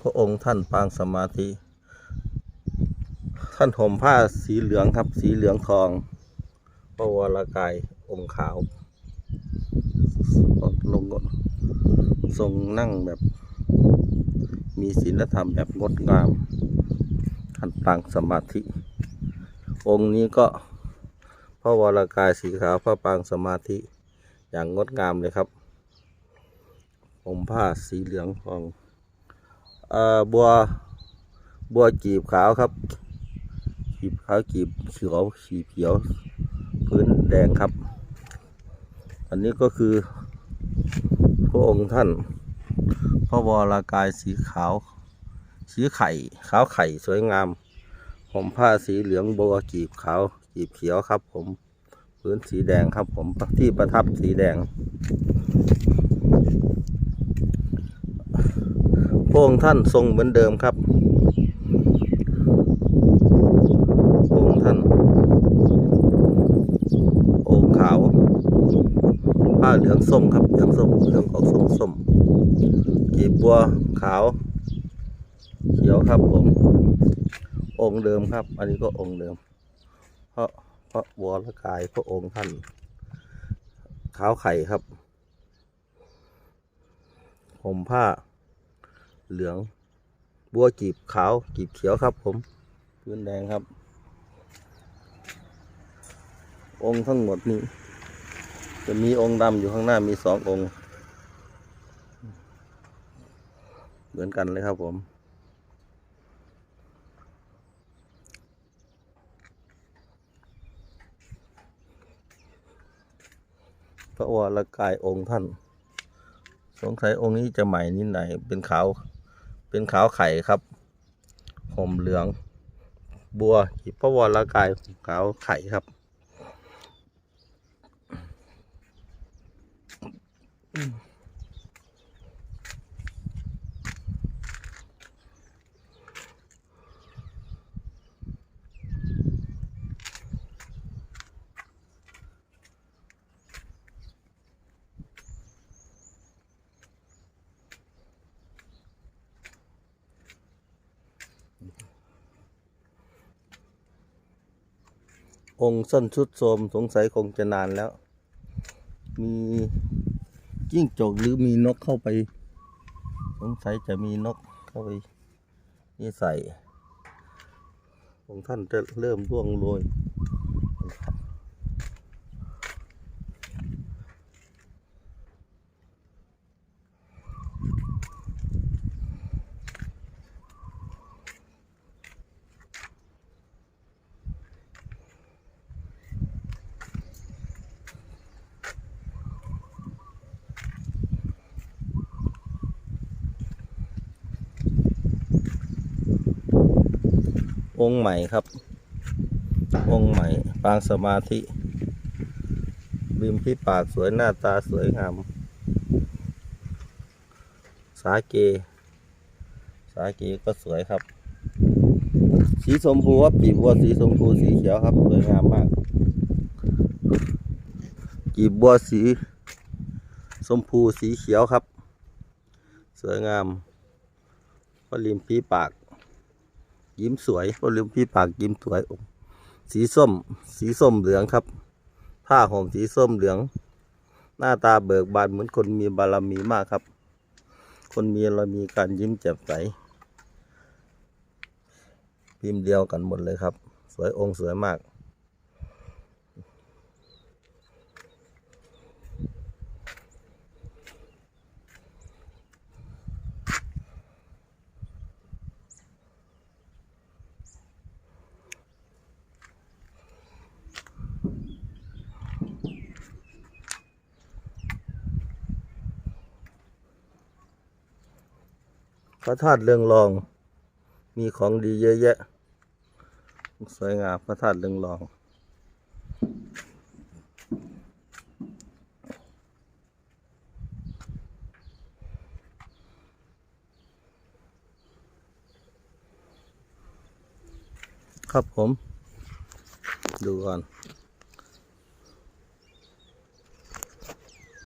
พระองค์ท่านปางสมาธิ ท่านห่มผ้าสีเหลืองครับ สีเหลืองทองพระวรกายองค์ขาวลงทรงนั่งแบบ มีศีลธรรมแบบงดงาม ท่านปางสมาธิ องค์นี้ก็พระวรากายสีขาวพระปางสมาธิอย่างงดงามเลยครับ ผมผ้าสีเหลืองทองอบัวบัวจีบขาวครับจีบขาวจีบเขียวสีเขียว พื้นแดงครับ อันนี้ก็คือ พระองค์ท่านพระวรากายสีขาว สีไข่ขาวไข่สวยงาม ผมผ้าสีเหลืองบัวจีบขาวจีบเขียวครับ ผมพื้นสีแดงครับ ผมที่ประทับสีแดง พระองค์ท่านทรงเหมือนเดิมครับพระองค์ท่านองขาว ผ้าเหลืองส้มครับเหลืองส้มเหลืองออกส้มส้มกีบบัวขาว เขียวครับผมองค์เดิมครับ อันนี้ก็องค์เดิม เพราะเพราะวรกายพระองค์ท่าน ขาวไข่ครับผมผ้า เหลือง บัวจีบขาวจีบเขียวครับ ผม พื้นแดงครับ องค์ทั้งหมดนี้ จะมีองค์ดำอยู่ข้างหน้ามีสององค์ เหมือนกันเลยครับผมพระวรกายองค์ท่าน สงสัยองค์นี้จะใหม่นิดหน่อยเป็นขาว เป็นขาวไข่ครับห่มเหลือง บัวพระวรกายขาวไข่ครับอ องค์ส้นชุดโทมสงสัยคงจะนานแล้ว มีจิ้งจกหรือมีนกเข้าไป สงสัยจะมีนกเข้าไปนี่ใส่องค์ท่านจะเริ่มร่วงโรย องค์ใหม่ครับ องค์ใหม่ ปางสมาธิ ริมพี่ปากสวยหน้าตาสวยงาม สาเก สาเกก็สวยครับ สีชมพูว่าปีบัวสีชมพูสีเขียวครับสวยงามมาก กีบบัวสีชมพูสีเขียวครับ สวยงามพอริมพีปาก ยิ้มสวยพอริมพี่ปากยิ้มสวยอกสีส้ม สีส้มเหลืองครับ ผ้าห่มสีส้มเหลือง หน้าตาเบิกบานเหมือนคนมีบารมีมากครับ คนมีเรามีการยิ้มแจ่มใสพิมพ์เดียวกันหมดเลยครับ สวยองค์สวยมาก พระธาตุเรืองรอง มีของดีเยอะแยะ สวยงามพระธาตุเรืองรอง ครับผม ดูก่อน